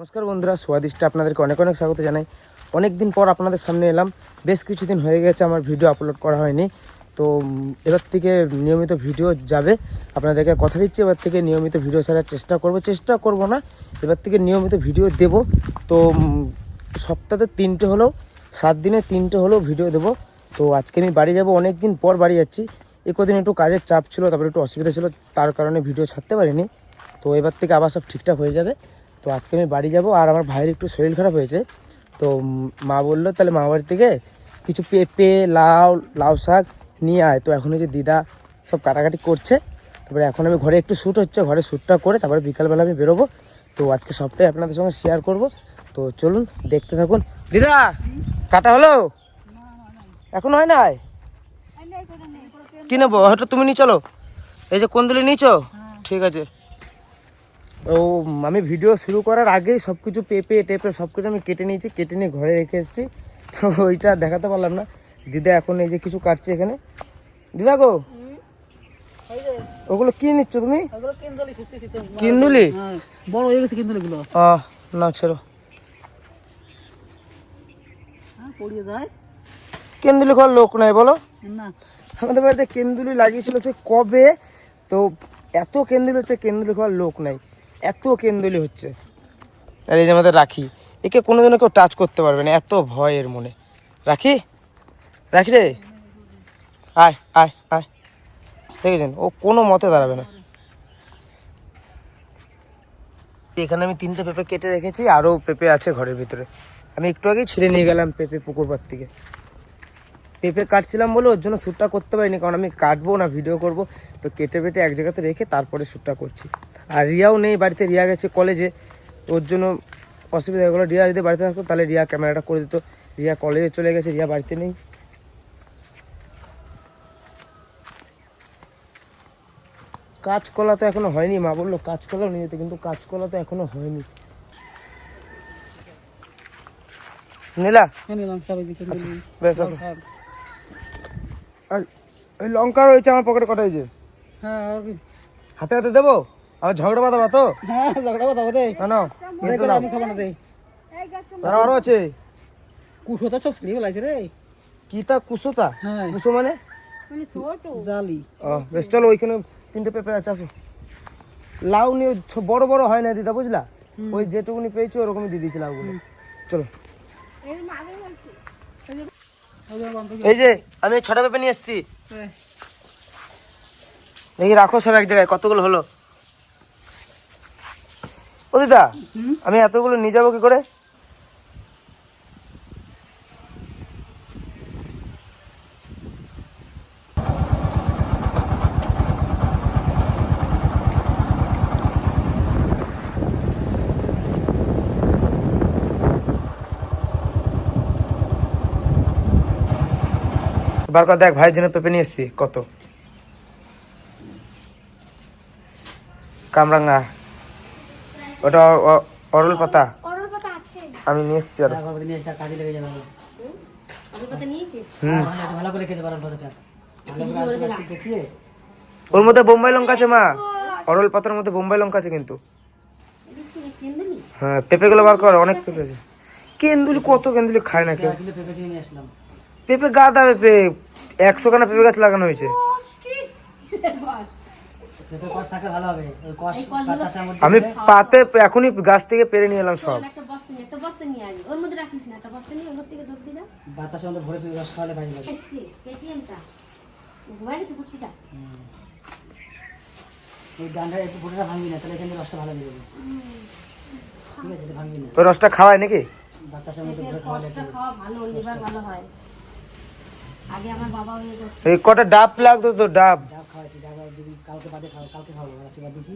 নমস্কার বন্ধুরা স্বাদিষ্টে আপনাদেরকে অনেক অনেক স্বাগত জানাই। অনেক দিন পর আপনাদের সামনে এলাম, বেশ কিছুদিন হয়ে গেছে আমার ভিডিও আপলোড করা হয়নি। তো এবার থেকে নিয়মিত ভিডিও যাবে। আপনাদেরকে কথা দিচ্ছি, এবার থেকে নিয়মিত ভিডিও ছাড়ার চেষ্টা করব। চেষ্টা করব না, এবার থেকে নিয়মিত ভিডিও দেব। তো সপ্তাহে তিনটে হলেও, সাত দিনে তিনটে হলেও ভিডিও দেবো। তো, আজকে আমি বাড়ি যাব অনেক দিন পর বাড়ি যাচ্ছি। এ কদিন একটু কাজের চাপ ছিল, তারপরে একটু অসুবিধা ছিল, তার কারণে ভিডিও ছাড়তে পারিনি। তো, এবার থেকে আবার সব ঠিকঠাক হয়ে যাবে। তো আজকে আমি বাড়ি যাব আর আমার ভাইয়ের একটু শরীর খারাপ হয়েছে। তো মা বলল তাহলে মা বাড়ি থেকে কিছু পেঁপে লাউ লাউ শাক নিয়ে আয়। তো এখন যে দিদা সব কাটাকাটি করছে। তারপরে এখন আমি ঘরে একটু শ্যুট হচ্ছে ঘরে শ্যুটটা করে তারপরে বিকালবেলা আমি বেরোবো। তো আজকে সবটাই আপনাদের সঙ্গে শেয়ার করব। তো চলুন দেখতে থাকুন। দিদা কাটা হলো? এখন হয় নাই? কি নেব? হয়তো তুমি নিয়ে চলো। এই যে কোন কোনদুলি নিয়েছো? ঠিক আছে। ও, আমি ভিডিও শুরু করার আগেই সব কিছু পেঁপে, টেপে সব কিছু আমি কেটে নিয়েছি, কেটে নিয়ে ঘরে রেখে এসেছি। তো ওইটা দেখাতে পারলাম না। দিদা এখন এই যে কিছু কাটছে এখানে। দিদা গো, ওগুলো কি নিচ্ছ তুমি? কিন্দুলি? বড় হয়ে গেছে কিন্তু এগুলো আহ, না, ছেড়ো। কেন্দুলি খাওয়ার লোক নাই, বলো। আমাদের বাড়িতে কেন্দুলি লাগিয়েছিল সে কবে? তো এত কেন্দুলি হচ্ছে কেন্দুলি খাওয়ার লোক নাই। এত কেন্দুলি হচ্ছে। আর এই যে আমাদের রাখি, একে কোনোদিনও কেউ টাচ করতে পারবে না, এত ভয় এর মনে। রাখি? রাখি রে? আয় আয় আয়। দেখেছেন? ও কোনো মতে দাঁড়াবে না। এখানে আমি তিনটে পেঁপে কেটে রেখেছি, আরও পেঁপে আছে ঘরের ভিতরে। আমি একটু আগেই ছিঁড়ে নিয়ে গেলাম পেঁপে পুকুর পাড় থেকে। পেঁপে কাটছিলাম বলে ওর জন্য শ্যুটটা করতে পারিনি, কারণ আমি কাটবো না, ভিডিও করব। তো কেটে পেটে এক জায়গাতে রেখে তারপরে শ্যুটটা করছি। আর রিয়াও নেই বাড়িতে রিয়া গেছে কলেজে ওর জন্য অসুবিধা হয়ে গেলো। রিয়া যদি বাড়িতে থাকতো তাহলে রিয়া ক্যামেরাটা করে দিত। রিয়া কলেজে চলে গেছে রিয়া বাড়িতে নেই। কাঁচকলা তো এখনও হয়নি মা বলল কাঁচকলাও নিয়ে যেতে কিন্তু কাঁচকলা তো এখনও হয়নি। নিলা? হ্যাঁ বেশ আসো। আর ওই লঙ্কা রয়েছে আমার পকেটে কটা হয়েছে হ্যাঁ হাতে হাতে দেবো? আর ঝগড়া বাঁধাবা তো? হ্যাঁ ঝগড়া কথা দে। কেন? আমি খাব না। দে তারা আরও আছে। কুশোটা সব ছিঁড়ে ফেলাইছে রে। কি তা কুসোতা হ্যাঁ। কুসো মানে? জালি। ও বেশ চলো ওইখানে তিনটে পেঁপে আছে আসো। লাউ নিয়ে বড় বড় হয় না দিদা বুঝলা? ওই যেটুকুনি পেয়েছি ওরকমই দিয়ে দিয়েছি লাউগুলো। চলো। এই যে আমি ছটা পেঁপে নিয়ে এসেছি। দেখি রাখো সব এক জায়গায় কতগুলো হলো। দিদা, আমি এতগুলো নিয়ে যাব কি করে? কর, দেখ, ভাইয়ের জন্য পেঁপে নিয়ে এসছি, কত? কামরাঙ্গা। ওটা অরল পাতা। অরল পাতা আছে। আমি নিয়ে এসছি আর গর্ভবতী নিয়ে এসে কাজে লেগে যাবে। অরল পাতা নিয়েছিস? হুম। ভালো করে খেতে কেচিয়ে ওর মধ্যে বোম্বাই লঙ্কা আছে মা? অরল পাতার মধ্যে বোম্বাই লঙ্কা আছে কিন্তু। হ্যাঁ পেঁপেগুলো বার কর অনেক পেঁপে আছে। কেন্দুলি কত কেন্দুলি খায় না কেউ। পেঁপে কিনে নিয়ে পেঁপে গাদা পেঁপে একশো খানা পেঁপে গাছ লাগানো হয়েছে। আমি পাতে এখনই গাছ থেকে পেরে নিয়ে এলাম সব। তাহলে রসটা খাওয়ায় নাকি? হয়। এই কটা ডাব লাগতো তো ডাব খাওয়াইছি আর যদি কালকে বাদে খাও কালকে খাব আজকে বাদ দিছি।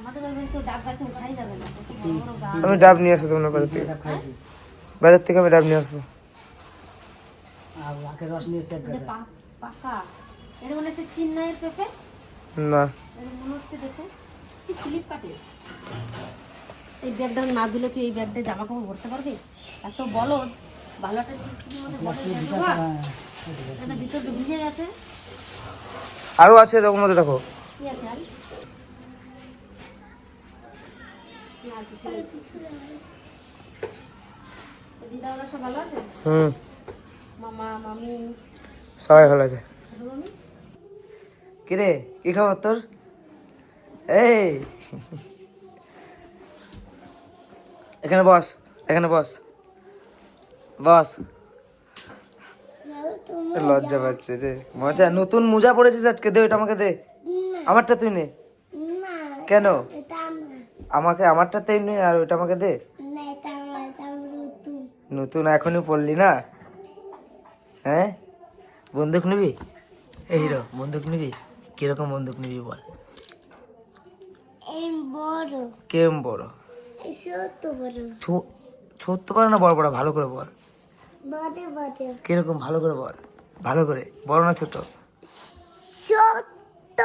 আমাদের ওই তো ডাব গাছে উঠাই যাবে না কত বড় বড় আমি ডাব নিয়ে আসব তোমার বাড়ি থেকে ডাব খাইছি। বাজার থেকে আমি ডাব নিয়ে আসব। আর আখের রস নিয়ে পাকা। মনে হচ্ছে চিন্নাইয়ের পেঁপে? না। মনে হচ্ছে দেখে কি স্লিপ কাটে। এই ব্যাগটা না দিলে তুই এই ব্যাগটা জামা কাপড় ভরতে পারবি? এত বলদ ভালো একটা চিপচিপির মধ্যে ভিতরটা ভিজে গেছে। আরও আছে এরকম মধ্যে, দেখো। হুম। সবাই ভালো আছে। কি খবর তোর? এই। এখানে বস এখানে বস। বস। লজ্জা পাচ্ছে রে। মজা নতুন মোজা পড়েছিস আজকে দে ওটা আমাকে দে। আমারটা তুই নে। কেন? আমাকে আমারটা তুই নে আর ওটা আমাকে দে। নতুন। এখনই পড়লি না? হ্যাঁ? বন্দুক নিবি? এই হিরো বন্দুক নিবি? কীরকম বন্দুক নিবি বল। বড়। কেম বড়? ছোট বড়। ছোট্ট পারে না বড় বড়? ভালো করে বল। বড় বড় কীরকম ভালো করে বল। ভালো করে। বড় না ছোট? ছোট।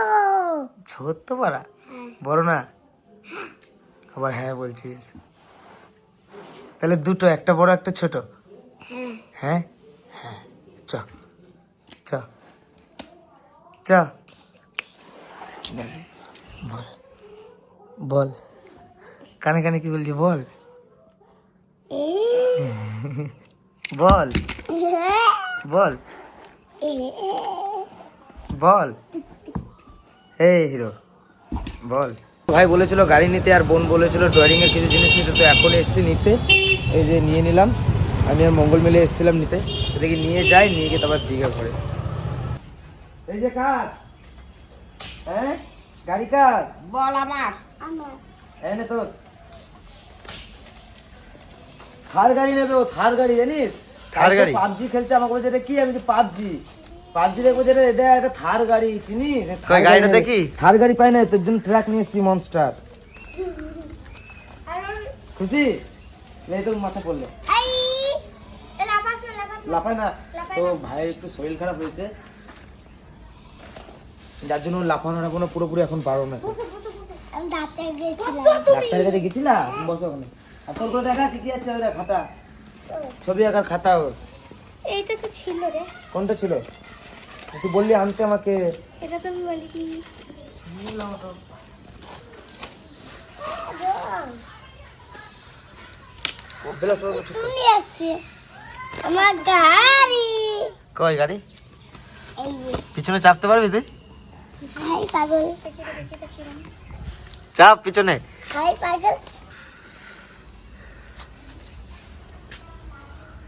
ছোট্ট পারা বড় না? আবার হ্যাঁ বলছিস। তাহলে দুটো একটা বড় একটা ছোট? হ্যাঁ। হ্যাঁ? হ্যাঁ। চ। চ। চ। বল। বল। কানে কানে কি বলছি বল। বল। বল। বল। এই হিরো বল। ভাই বলেছিল গাড়ি নিতে আর বোন বলেছিল ড্রয়িং এর কিছু জিনিস নিতে তো এখন এসছি নিতে। এই যে নিয়ে নিলাম। আমি আর মঙ্গল মিলে এসেছিলাম নিতে। এদিকে নিয়ে যাই নিয়ে গিয়ে তারপর দীঘা ঘরে। এই যে কার? হ্যাঁ? গাড়ি কার? বল আমার। আমার। এনে তোর। থার গাড়ি নেবে ও থার গাড়ি জানিস? থার গাড়ি? পাবজি খেলছে আমাকে বলছে এটা কি? আমি পাবজি। পাবজি দেখব যেটা এটা একটা থার গাড়ি চিনিস গাড়িটা দেখি? থার গাড়ি পাই না তোর জন্য ট্রাক নিয়ে এসছি মনস্টার খুশি? এই তো মাথা পড়লে। না লাফায় না? তো ভাইয়ের একটু শরীর খারাপ হয়েছে। যার জন্য লাফানো লাফানো পুরোপুরি এখন পারো না। আমি ডাক্তার ডাক্তারের কাছে গেছিলা বসো ওখানে। আর তোর দেখা কি কি আছে? ওরা খাতা ছবি আঁকার খাতা ওর এইটা তো ছিল রে। কোনটা ছিল? তুই বললি আনতে আমাকে। এটা তো আমি বলি কি আমার গাড়ি। কই গাড়ি? পিছনে চাপতে পারবি তুই? হাই পাগল। চাপ পিছনে। হাই পাগল।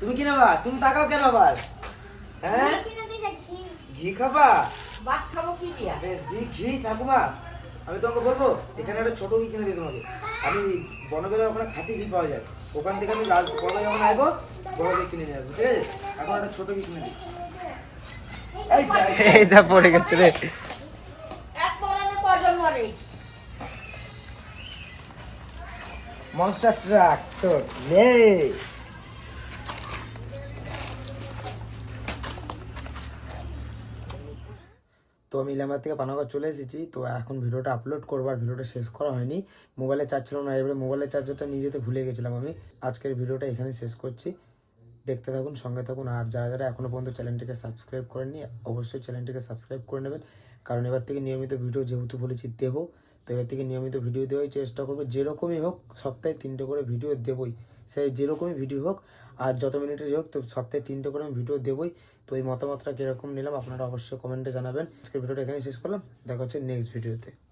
তুমি কি নেবা তুমি তাকাও কেন আবার? হ্যাঁ? ঘি। খাবা? ভাত খাব কি দিয়া? বেশ ঘি ঘি ঠাকুমা। আমি তোমাকে বলব এখানে একটা ছোট ঘি কিনে দিই তোমাকে। আমি বনবেলার ওখানে খাঁটি ঘি পাওয়া যায়। ওখান থেকে আমি লাল বড় যখন আসব বড় ঘি কিনে নিয়ে আসব ঠিক আছে? এখন একটা ছোট ঘি কিনে দিই। এইটা পড়ে গেছে রে। মনস্টার ট্রাক তোর নে তো আমি ইলামার থেকে পানাগড় চলে এসেছি। তো এখন ভিডিওটা আপলোড করব আর ভিডিওটা শেষ করা হয়নি। মোবাইলে চার্জ ছিল না, এবারে মোবাইলের চার্জারটা নিয়ে যেতে ভুলে গেছিলাম আমি। আজকের ভিডিওটা এখানে শেষ করছি। দেখতে থাকুন, সঙ্গে থাকুন। আর যারা যারা এখনও পর্যন্ত চ্যানেলটিকে সাবস্ক্রাইব করেননি, অবশ্যই চ্যানেলটিকে সাবস্ক্রাইব করে নেবেন। কারণ এবার থেকে নিয়মিত ভিডিও যেহেতু বলেছি দেবো, তো এবার থেকে নিয়মিত ভিডিও দেওয়ার চেষ্টা করব। যেরকমই হোক, সপ্তাহে তিনটে করে ভিডিও দেবই। সে যেরকমই ভিডিও হোক, আর যত মিনিটের হোক, তো সপ্তাহে তিনটে করে আমি ভিডিও দেবই। তো এই মতামতটা কীরকম নিলাম, আপনারা অবশ্যই কমেন্টে জানাবেন। আজকের ভিডিওটা এখানে শেষ করলাম। দেখা হচ্ছে নেক্সট ভিডিওতে